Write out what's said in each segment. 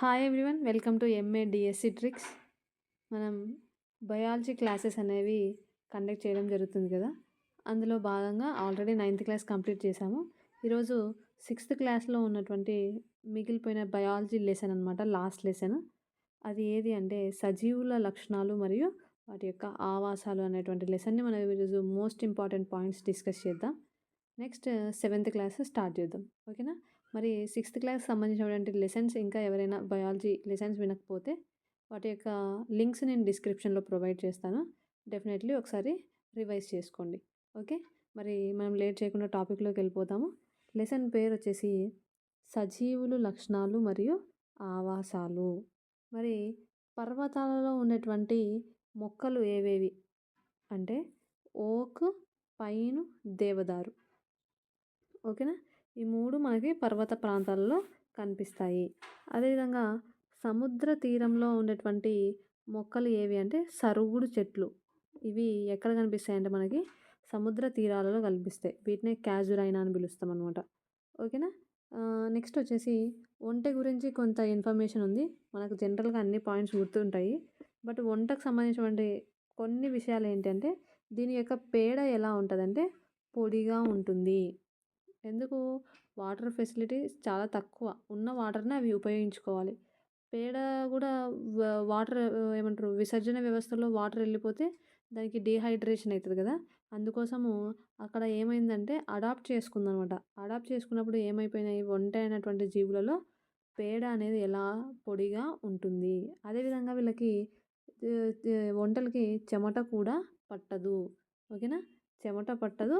Hi everyone welcome to MA DSC tricks మనం biology classes అనేవి conduct చేయడం జరుగుతుంది కదా. అందులో భాగంగా ఆల్రెడీ నైన్త్ క్లాస్ కంప్లీట్ చేశాము. ఈరోజు సిక్స్త్ క్లాస్లో ఉన్నటువంటి మిగిలిపోయిన బయాలజీ లెసన్ అనమాట లాస్ట్ లెసన్ అది ఏది అంటే సజీవుల లక్షణాలు మరియు వాటి యొక్క ఆవాసాలు అనేటువంటి లెసన్ని మనం ఈరోజు మోస్ట్ ఇంపార్టెంట్ పాయింట్స్ డిస్కస్ చేద్దాం. నెక్స్ట్ సెవెంత్ క్లాస్ స్టార్ట్ చేద్దాం. ఓకేనా మరి సిక్స్త్ క్లాస్ సంబంధించినటువంటి లెసన్స్ ఇంకా ఎవరైనా బయాలజీ లెసన్స్ వినకపోతే వాటి యొక్క లింక్స్ నేను డిస్క్రిప్షన్లో ప్రొవైడ్ చేస్తాను. డెఫినెట్లీ ఒకసారి రివైజ్ చేసుకోండి. ఓకే? మరి మనం లేట్ చేయకుండా టాపిక్లోకి వెళ్ళిపోతాము లెసన్ పేరు వచ్చేసి సజీవులు లక్షణాలు మరియు ఆవాసాలు. మరి పర్వతాలలో ఉన్నటువంటి మొక్కలు ఏవేవి? అంటే ఓక్ పైను దేవదారు. ఓకేనా? ఈ మూడు మనకి పర్వత ప్రాంతాలలో కనిపిస్తాయి. అదేవిధంగా సముద్ర తీరంలో ఉండేటువంటి మొక్కలు ఏవి అంటే సరుగుడు చెట్లు. ఇవి ఎక్కడ కనిపిస్తాయి అంటే మనకి సముద్ర తీరాలలో కనిపిస్తాయి. వీటినే క్యాజురైనా అని పిలుస్తాం అనమాట ఓకేనా? నెక్స్ట్ వచ్చేసి వంట గురించి కొంత ఇన్ఫర్మేషన్ ఉంది. మనకు జనరల్గా అన్ని పాయింట్స్ గుర్తుంటాయి. బట్ వంటకు సంబంధించినటువంటి కొన్ని విషయాలు ఏంటంటే దీని యొక్క పేడ ఎలా ఉంటుందంటే పొడిగా ఉంటుంది. ఎందుకు? వాటర్ ఫెసిలిటీస్ చాలా తక్కువ. ఉన్న వాటర్ని అవి ఉపయోగించుకోవాలి. పేడ కూడా వాటర్ ఏమంటారు? విసర్జన వ్యవస్థలో వాటర్ వెళ్ళిపోతే దానికి డీహైడ్రేషన్ అవుతుంది కదా! అందుకోసము అక్కడ ఏమైందంటే అడాప్ట్ చేసుకుందనమాట. అడాప్ట్ చేసుకున్నప్పుడు ఏమైపోయినాయి? వంట అయినటువంటి జీవులలో పేడ అనేది ఎలా పొడిగా ఉంటుంది? అదేవిధంగా వీళ్ళకి వంటలకి చెమట కూడా పట్టదు. ఓకేనా? చెమట పట్టదు.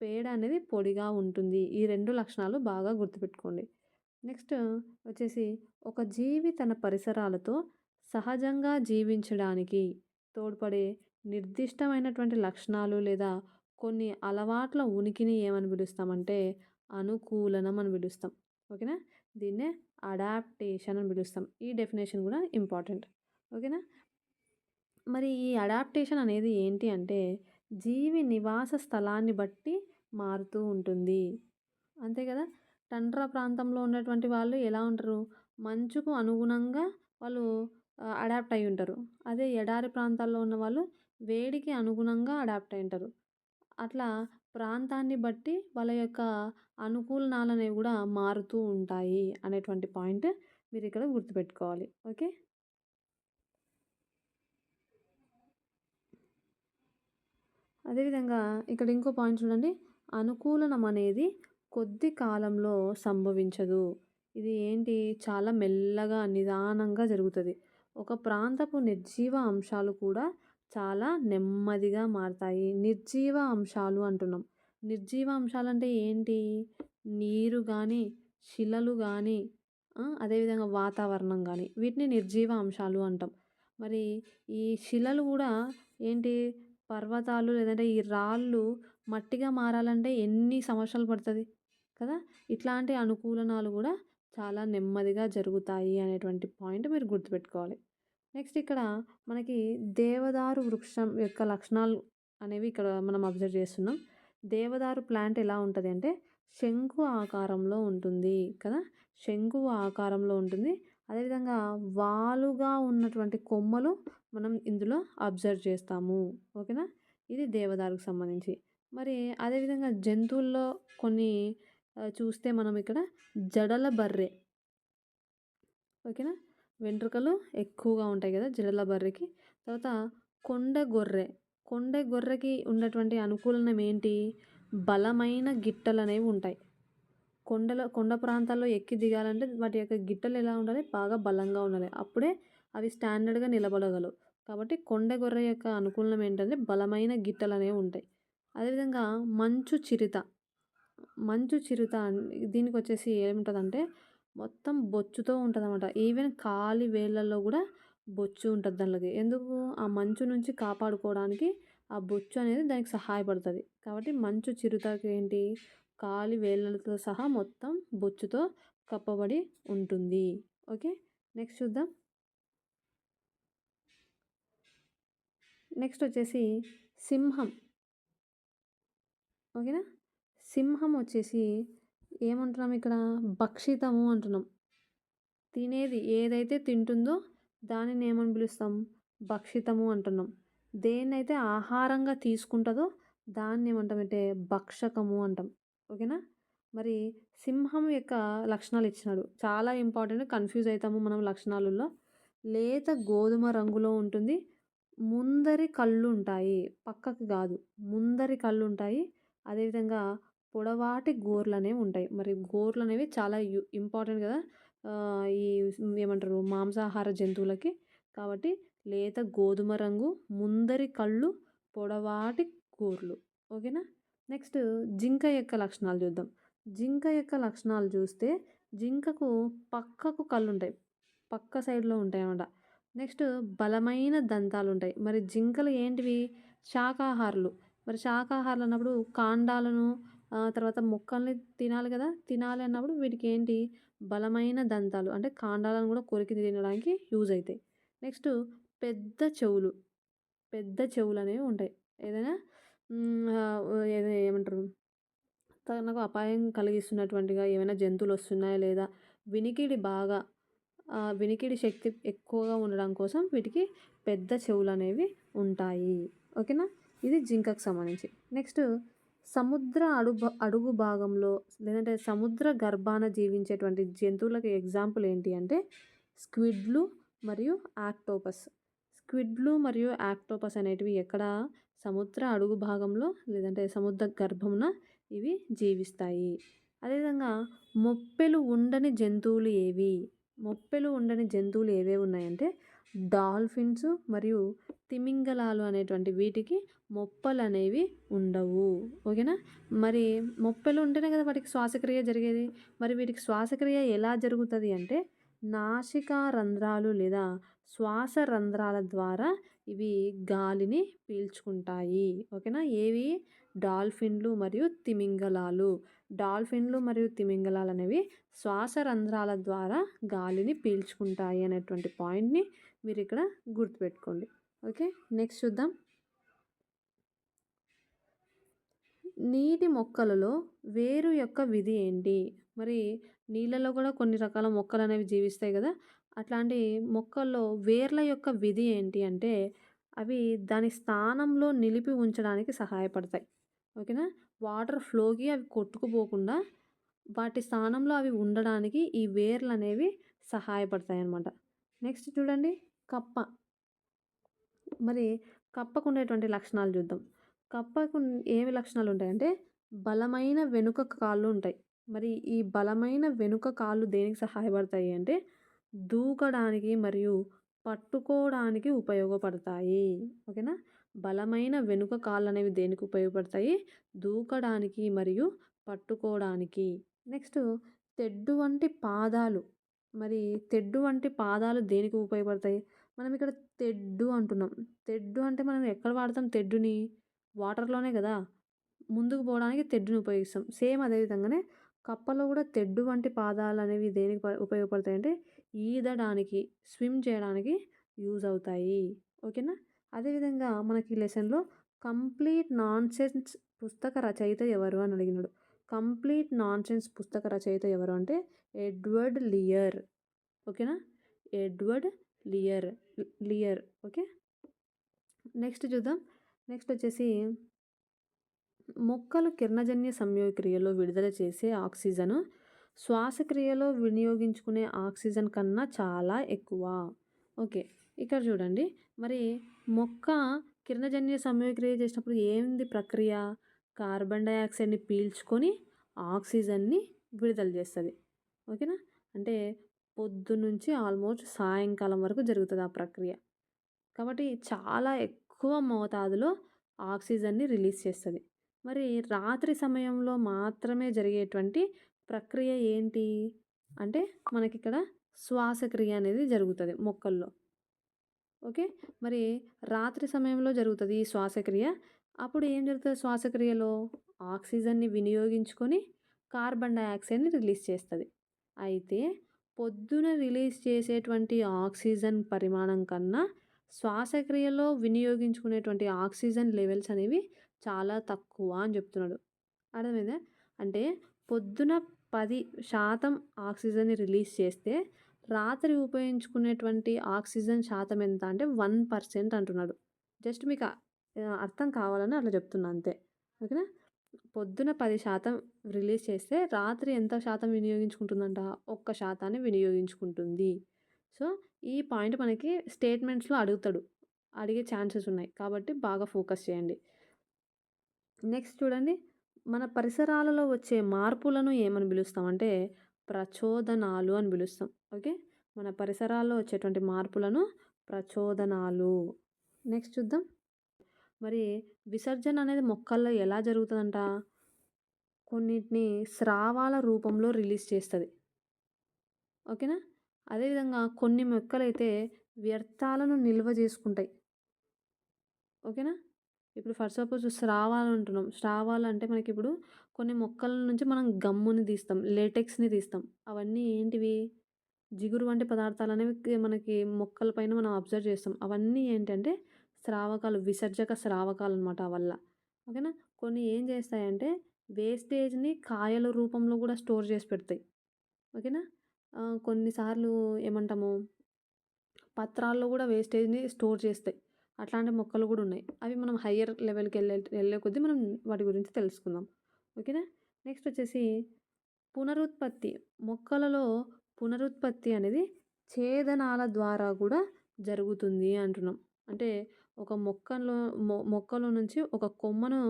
పేడ అనేది పొడిగా ఉంటుంది. ఈ రెండు లక్షణాలు బాగా గుర్తుపెట్టుకోండి. నెక్స్ట్ వచ్చేసి ఒక జీవి తన పరిసరాలతో సహజంగా జీవించడానికి తోడ్పడే నిర్దిష్టమైనటువంటి లక్షణాలు లేదా కొన్ని అలవాట్ల ఉనికిని ఏమని పిలుస్తామంటే అనుకూలనం అని పిలుస్తాం. ఓకేనా? దీన్నే అడాప్టేషన్ అని పిలుస్తాం. ఈ డెఫినేషన్ కూడా ఇంపార్టెంట్. ఓకేనా? మరి ఈ అడాప్టేషన్ అనేది ఏంటి అంటే జీవి నివాస స్థలాన్ని బట్టి మారుతూ ఉంటుంది. అంతే కదా? టండ్రా ప్రాంతంలో ఉన్నటువంటి వాళ్ళు ఎలా ఉంటారు? మంచుకు అనుగుణంగా వాళ్ళు అడాప్ట్ అయి ఉంటారు. అదే ఎడారి ప్రాంతాల్లో ఉన్న వాళ్ళు వేడికి అనుగుణంగా అడాప్ట్ అయి ఉంటారు. అట్లా ప్రాంతాన్ని బట్టి వాళ్ళ యొక్క అనుకూలనాలు అనేవి కూడా మారుతూ ఉంటాయి అనేటువంటి పాయింట్ మీరు ఇక్కడ గుర్తుపెట్టుకోవాలి. ఓకే? అదేవిధంగా ఇక్కడ ఇంకో పాయింట్ చూడండి. అనుకూలనం అనేది కొద్ది కాలంలో సంభవించదు. ఇది ఏంటి? చాలా మెల్లగా నిదానంగా జరుగుతుంది. ఒక ప్రాంతపు నిర్జీవ అంశాలు కూడా చాలా నెమ్మదిగా మారుతాయి. నిర్జీవ అంశాలు అంటున్నాం. నిర్జీవ అంశాలు అంటే ఏంటి? నీరు కానీ శిలలు కానీ అదేవిధంగా వాతావరణం కానీ వీటిని నిర్జీవ అంశాలు అంటాం. మరి ఈ శిలలు కూడా ఏంటి? పర్వతాలు లేదంటే ఈ రాళ్ళు మట్టిగా మారాలంటే ఎన్ని సంవత్సరాలు పడుతుంది కదా? ఇట్లాంటి అనుకూలనాలు కూడా చాలా నెమ్మదిగా జరుగుతాయి అనేటువంటి పాయింట్ మీరు గుర్తుపెట్టుకోవాలి. నెక్స్ట్ ఇక్కడ మనకి దేవదారు వృక్షం యొక్క లక్షణాలు అనేవి ఇక్కడ మనం అబ్జర్వ్ చేస్తున్నాం. దేవదారు ప్లాంట్ ఎలా ఉంటుంది అంటే శంకు ఆకారంలో ఉంటుంది కదా? శంకు ఆకారంలో ఉంటుంది. అదేవిధంగా వాలుగా ఉన్నటువంటి కొమ్మలు మనం ఇందులో అబ్జర్వ్ చేస్తాము. ఓకేనా? ఇది దేవదారుకు సంబంధించి. మరి అదేవిధంగా జంతువుల్లో కొన్ని చూస్తే మనం ఇక్కడ జడల బర్రె. ఓకేనా? వెంట్రుకలు ఎక్కువగా ఉంటాయి కదా జడల బర్రెకి. తర్వాత కొండ గొర్రె. కొండ గొర్రెకి ఉన్నటువంటి అనుకూలనం ఏంటి? బలమైన గిట్టలు అనేవి ఉంటాయి. కొండల కొండ ప్రాంతాల్లో ఎక్కి దిగాలంటే వాటి యొక్క గిట్టలు ఎలా ఉండాలి? బాగా బలంగా ఉండాలి. అప్పుడే అవి స్టాండర్డ్గా నిలబడగలవు. కాబట్టి కొండ గొర్రె యొక్క అనుకూలం ఏంటంటే బలమైన గిట్టలు అనేవి ఉంటాయి. అదేవిధంగా మంచు చిరుత. మంచు చిరుత దీనికి వచ్చేసి ఏముంటుందంటే మొత్తం బొచ్చుతో ఉంటుంది అనమాట ఈవెన్ కాలి వేళ్ళల్లో కూడా బొచ్చు ఉంటుంది దానికి ఎందుకు? ఆ మంచు నుంచి కాపాడుకోవడానికి ఆ బొచ్చు అనేది దానికి సహాయపడుతుంది. కాబట్టి మంచు చిరుతకి ఏంటి? కాలి వేళ్ళతో సహా మొత్తం బొచ్చుతో కప్పబడి ఉంటుంది. ఓకే? నెక్స్ట్ చూద్దాం. నెక్స్ట్ వచ్చేసి సింహం. ఓకేనా? సింహం వచ్చేసి ఏమంటున్నాం ఇక్కడ? భక్షితము అంటున్నాం. తినేది ఏదైతే తింటుందో దానిని ఏమని పిలుస్తాం? భక్షితము అంటున్నాం. దేన్నైతే ఆహారంగా తీసుకుంటుందో దాన్ని ఏమంటామంటే భక్షకము అంటాం. ఓకేనా? మరి సింహం యొక్క లక్షణాలు ఇచ్చినాడు. చాలా ఇంపార్టెంట్ కన్ఫ్యూజ్ అవుతాము మనం లక్షణాలలో. లేత గోధుమ రంగులో ఉంటుంది. ముందరి కళ్ళు ఉంటాయి పక్కకు కాదు. ముందరి కళ్ళు ఉంటాయి అదేవిధంగా పొడవాటి గోర్లు అనేవి ఉంటాయి. మరి గోర్లు అనేవి చాలా ఇంపార్టెంట్ కదా. ఈ ఏమంటారు? మాంసాహార జంతువులకి. కాబట్టి లేత గోధుమ రంగు ముందరి కళ్ళు పొడవాటి గోర్లు. ఓకేనా? నెక్స్ట్ జింక యొక్క లక్షణాలు చూద్దాం. జింక యొక్క లక్షణాలు చూస్తే జింకకు పక్కకు కళ్ళు ఉంటాయి పక్క సైడ్లో ఉంటాయి అన్నమాట నెక్స్ట్ బలమైన దంతాలు ఉంటాయి మరి జింకలు ఏంటివి? శాకాహారులు మరి శాకాహారులు అన్నప్పుడు కాండాలను తర్వాత మొక్కల్ని తినాలి కదా? తినాలి అన్నప్పుడు వీటికి ఏంటి? బలమైన దంతాలు. అంటే కాండాలను కూడా కొరికి తినడానికి యూజ్ అవుతాయి నెక్స్ట్ పెద్ద చెవులు. పెద్ద చెవులు అనేవి ఉంటాయి. ఏదైనా ఏమంటారు? తనకు అపాయం కలిగిస్తున్నటువంటిగా ఏమైనా జంతువులు వస్తున్నాయా లేదా? వినికిడి బాగా వినికిడి శక్తి ఎక్కువగా ఉండడం కోసం వీటికి పెద్ద చెవులు అనేవి ఉంటాయి. ఓకేనా? ఇది జింకకు సంబంధించి. నెక్స్ట్ సముద్ర అడుగు అడుగు భాగంలో లేదంటే సముద్ర గర్భాన జీవించేటువంటి జంతువులకు ఎగ్జాంపుల్ ఏంటి అంటే స్క్విడ్లు మరియు యాక్టోపస్. స్క్విడ్లు మరియు యాక్టోపస్ అనేటివి ఎక్కడ? సముద్ర అడుగు భాగంలో లేదంటే సముద్ర గర్భమున ఇవి జీవిస్తాయి. అదేవిధంగా మొప్పెలు ఉండని జంతువులు ఏవి? మొప్పెలు ఉండని జంతువులు ఏవేవి ఉన్నాయంటే డాల్ఫిన్స్ మరియు తిమింగలాలు అనేటువంటి వీటికి మొప్పలు అనేవి ఉండవు. ఓకేనా? మరి మొప్పెలు ఉంటేనే కదా వాటికి శ్వాసక్రియ జరిగేది. మరి వీటికి శ్వాసక్రియ ఎలా జరుగుతుంది అంటే నాసికా రంధ్రాలు లేదా శ్వాస రంధ్రాల ద్వారా ఇవి గాలిని పీల్చుకుంటాయి. ఓకేనా? ఏవి? డాల్ఫిన్లు మరియు తిమింగలాలు. డాల్ఫిన్లు మరియు తిమింగలాలు అనేవి శ్వాస రంధ్రాల ద్వారా గాలిని పీల్చుకుంటాయి అనేటువంటి పాయింట్ని మీరు ఇక్కడ గుర్తుపెట్టుకోండి. ఓకే? నెక్స్ట్ చూద్దాం. నీటి మొక్కలలో వేరు యొక్క విధి ఏంటి? మరి నీళ్ళలో కూడా కొన్ని రకాల మొక్కలు అనేవి జీవిస్తాయి కదా! అట్లాంటి మొక్కల్లో వేర్ల యొక్క విధి ఏంటి అంటే అవి దాని స్థానంలో నిలిపి ఉంచడానికి సహాయపడతాయి. ఓకేనా? వాటర్ ఫ్లోకి అవి కొట్టుకుపోకుండా వాటి స్థానంలో అవి ఉండడానికి ఈ వేర్లు అనేవి సహాయపడతాయి అన్నమాట నెక్స్ట్ చూడండి కప్ప. మరి కప్పకు ఉండేటువంటి లక్షణాలు చూద్దాం. కప్పకు ఏమి లక్షణాలు ఉంటాయంటే బలమైన వెనుక కాళ్ళు ఉంటాయి. మరి ఈ బలమైన వెనుక కాళ్ళు దేనికి సహాయపడతాయి అంటే దూకడానికి మరియు పట్టుకోవడానికి ఉపయోగపడతాయి. ఓకేనా? బలమైన వెనుక కాళ్ళు అనేవి దేనికి ఉపయోగపడతాయి? దూకడానికి మరియు పట్టుకోవడానికి. నెక్స్ట్ తెడ్డు వంటి పాదాలు. మరి తెడ్డు వంటి పాదాలు దేనికి ఉపయోగపడతాయి? మనం ఇక్కడ తెడ్డు అంటున్నాం. తెడ్డు అంటే మనం ఎక్కడ వాడతాం తెడ్డుని? వాటర్లోనే కదా. ముందుకు పోవడానికి తెడ్డుని ఉపయోగిస్తాం. సేమ్ అదే విధంగానే కప్పలో కూడా తెడ్డు వంటి పాదాలు అనేవి దేనికి ఉపయోగపడతాయి అంటే ఈదడానికి స్విమ్ చేయడానికి యూజ్ అవుతాయి. ఓకేనా? అదేవిధంగా మనకి లెసన్లో కంప్లీట్ నాన్ సెన్స్ పుస్తక రచయిత ఎవరు అని అడిగినాడు. కంప్లీట్ నాన్ సెన్స్ పుస్తక రచయిత ఎవరు అంటే ఎడ్వర్డ్ లియర్. ఓకేనా? Edward Lear Lear. Okay? Next చూద్దాం. నెక్స్ట్ వచ్చేసి మొక్కలు కిరణజన్య సంయోగక్రియలో విడుదల చేసే ఆక్సిజన్ శ్వాసక్రియలో వినియోగించుకునే ఆక్సిజన్ కన్నా చాలా ఎక్కువ. ఓకే ఇక్కడ చూడండి. మరి మొక్క కిరణజన్య సంయోగక్రియ చేసినప్పుడు ఏంది ప్రక్రియ? కార్బన్ డైఆక్సైడ్ని పీల్చుకొని ఆక్సిజన్ని విడుదల చేస్తుంది. ఓకేనా? అంటే పొద్దు నుంచి ఆల్మోస్ట్ సాయంకాలం వరకు జరుగుతుంది ఆ ప్రక్రియ. కాబట్టి చాలా ఎక్కువ మోతాదులో ఆక్సిజన్ని రిలీజ్ చేస్తుంది. మరి రాత్రి సమయంలో మాత్రమే జరిగేటువంటి ప్రక్రియ ఏంటి? అంటే మనకి ఇక్కడ శ్వాసక్రియ అనేది జరుగుతుంది మొక్కల్లో. ఓకే? మరి రాత్రి సమయంలో జరుగుతుంది ఈ శ్వాసక్రియ అప్పుడు ఏం జరుగుతుంది శ్వాసక్రియలో ఆక్సిజన్ని వినియోగించుకొని కార్బన్ డైఆక్సైడ్ని రిలీజ్ చేస్తుంది. అయితే పొద్దున రిలీజ్ చేసేటువంటి ఆక్సిజన్ పరిమాణం కన్నా శ్వాసక్రియలో వినియోగించుకునేటువంటి ఆక్సిజన్ లెవెల్స్ అనేవి చాలా తక్కువ అని చెప్తున్నాడు. అర్థమైందా? అంటే పొద్దున పది శాతం ఆక్సిజన్ని రిలీజ్ చేస్తే రాత్రి ఉపయోగించుకునేటువంటి ఆక్సిజన్ శాతం ఎంత అంటే వన్ పర్సెంట్ అంటున్నాడు. జస్ట్ మీకు అర్థం కావాలని అట్లా చెప్తున్నా అంతే. ఓకేనా? పొద్దున పది శాతం రిలీజ్ చేస్తే రాత్రి ఎంత శాతం వినియోగించుకుంటుందంట? ఒక్క శాతాన్ని వినియోగించుకుంటుంది. సో ఈ పాయింట్ మనకి స్టేట్మెంట్స్లో అడుగుతాడు. అడిగే ఛాన్సెస్ ఉన్నాయి. కాబట్టి బాగా ఫోకస్ చేయండి. నెక్స్ట్ చూడండి. మన పరిసరాలలో వచ్చే మార్పులను ఏమని పిలుస్తామంటే ప్రచోదనాలు అని పిలుస్తాం. ఓకే? మన పరిసరాల్లో వచ్చేటువంటి మార్పులను ప్రచోదనాలు. నెక్స్ట్ చూద్దాం. మరి విసర్జన అనేది మొక్కల్లో ఎలా జరుగుతుందంట? కొన్నిటిని స్రావాల రూపంలో రిలీజ్ చేస్తుంది. ఓకేనా? అదేవిధంగా కొన్ని మొక్కలైతే వ్యర్థాలను నిల్వ చేసుకుంటాయి. ఓకేనా? ఇప్పుడు ఫర్ సపోజ్ స్రావాలు అంటున్నాం. స్రావాలు అంటే మనకి ఇప్పుడు కొన్ని మొక్కల నుంచి మనం గమ్ముని తీస్తాం. లేటెక్స్ని తీస్తాం. అవన్నీ ఏంటివి? జిగురు వంటి పదార్థాలు అనేవి మనకి మొక్కల పైన మనం అబ్జర్వ్ చేస్తాం. అవన్నీ ఏంటంటే స్రావకాలు విసర్జక స్రావకాలు అనమాట వల్ల. ఓకేనా? కొన్ని ఏం చేస్తాయంటే వేస్టేజ్ని కాయల రూపంలో కూడా స్టోర్ చేసి పెడతాయి. ఓకేనా? కొన్నిసార్లు ఏమంటాము? పత్రాల్లో కూడా వేస్టేజ్ని స్టోర్ చేస్తాయి. అట్లాంటి మొక్కలు కూడా ఉన్నాయి. అవి మనం హయ్యర్ లెవెల్కి వెళ్ళే వెళ్ళే కొద్దీ మనం వాటి గురించి తెలుసుకుందాం. ఓకేనా? నెక్స్ట్ వచ్చేసి పునరుత్పత్తి. మొక్కలలో పునరుత్పత్తి అనేది ఛేదనాల ద్వారా కూడా జరుగుతుంది అంటున్నాం. అంటే ఒక మొక్కలో మొ మొక్కలో నుంచి ఒక కొమ్మను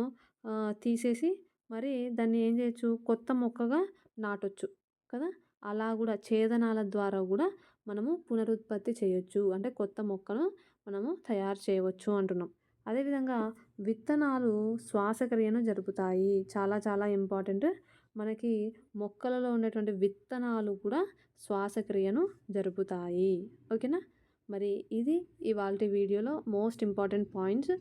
తీసేసి మరి దాన్ని ఏం చేయొచ్చు? కొత్త మొక్కగా నాటొచ్చు కదా? అలా కూడా ఛేదనాల ద్వారా కూడా మనము పునరుత్పత్తి చేయొచ్చు. అంటే కొత్త మొక్కను మనము తయారు చేయవచ్చు అంటున్నాం. అదేవిధంగా విత్తనాలు శ్వాసక్రియను జరుపుతాయి. చాలా చాలా ఇంపార్టెంట్. మనకి మొక్కలలో ఉండేటువంటి విత్తనాలు కూడా శ్వాసక్రియను జరుపుతాయి. ఓకేనా? మరి ఇది ఇవాళ వీడియోలో మోస్ట్ ఇంపార్టెంట్ పాయింట్స్.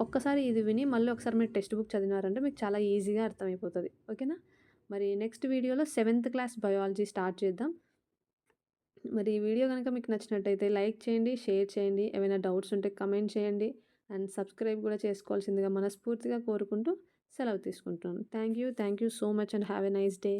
ఒక్కసారి ఇది విని మళ్ళీ ఒకసారి మీరు టెక్స్ట్ బుక్ చదివినారంటే మీకు చాలా ఈజీగా అర్థమైపోతుంది. ఓకేనా? మరి నెక్స్ట్ వీడియోలో సెవెంత్ క్లాస్ బయాలజీ స్టార్ట్ చేద్దాం. మరి ఈ వీడియో కనుక మీకు నచ్చినట్టయితే లైక్ చేయండి షేర్ చేయండి ఏమైనా డౌట్స్ ఉంటే కమెంట్ చేయండి. అండ్ సబ్స్క్రైబ్ కూడా చేసుకోవాల్సిందిగా మనస్ఫూర్తిగా కోరుకుంటూ సెలవు తీసుకుంటున్నాను. Thank you thank you so much and have a nice day.